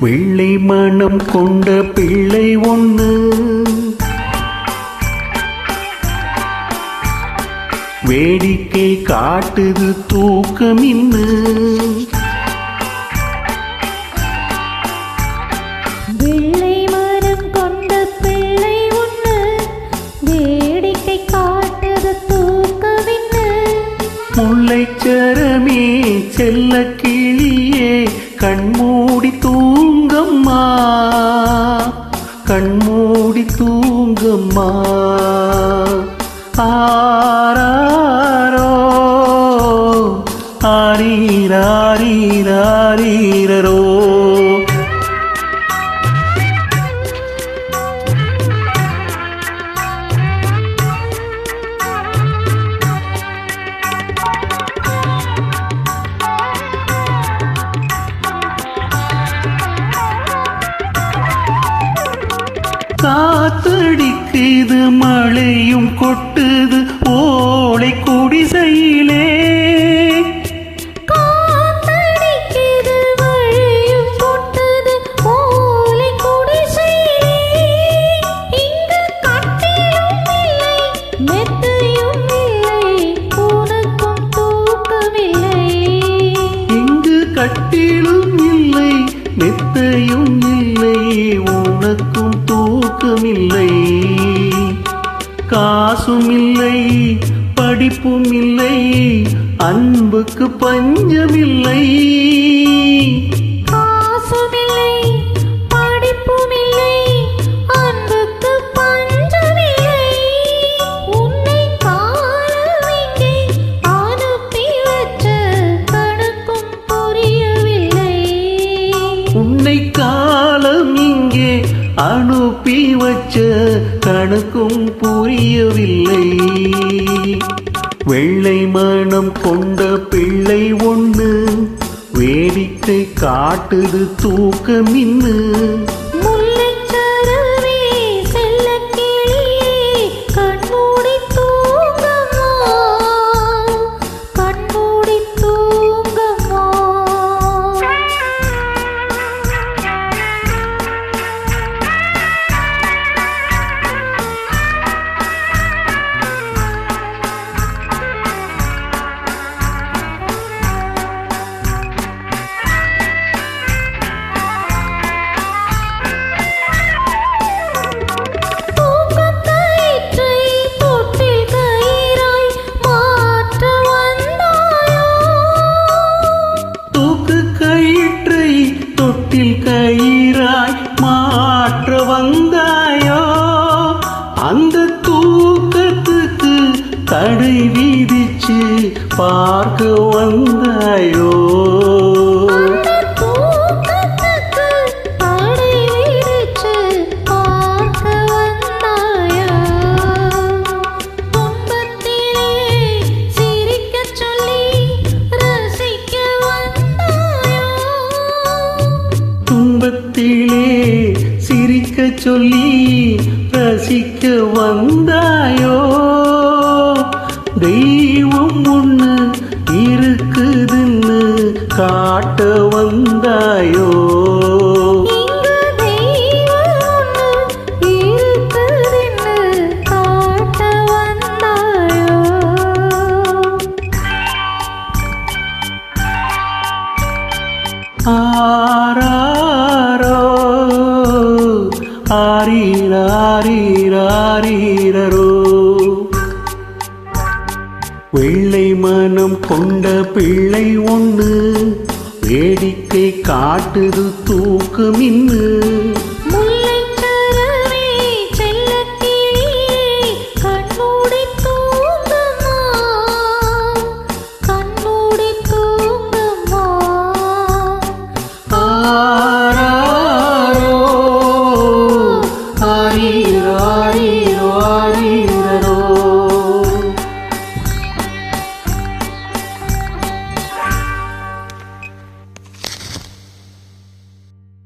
வெள்ளை மனம் கொண்ட பிள்ளை ஒண்ணு வேடிக்கை காட்டுது தூக்கமின்னு வெள்ளை மனம் கொண்ட பிள்ளை ஒன்று. வேடிக்கை காட்டுது முல்லைச்சரமே செல்ல கிளியே கண்மூடி தூங்கம்மா. கண்மூடி தூங்கம்மா. ஆராரோ. ஆரீராரீராரீரரோ காத்தடிக்குது மழையும் கொட்டுது ஓலை குடிசையிலே. கட்டிலும் இல்லை, மெத்தையும் இல்லை, உனக்கும் தூக்கமில்லை. காசும் இல்லை படிப்பும் இல்லை அன்புக்கு பஞ்சமில்லை. அனுப்பி வச்ச கணக்கும் புரியவில்லை. வெள்ளை மனம் கொண்ட பிள்ளை ஒன்று வேடிக்கை காட்டுது தூக்கமின்னு. வந்தாயோ? அந்த தூக்கத்துக்கு தடை விதிச்சு பார்க்க வந்தாயோ? சொல்லி ரசிக்க வந்தாயோ? தெய்வம் ஒண்ணு இருக்குதுன்னு காட்ட வந்தாயோ? ஆரீராரீராரீரரோ வெள்ளை மனம் கொண்ட பிள்ளை ஒன்று வேடிக்கை காட்டுது தூக்கு மின்னு.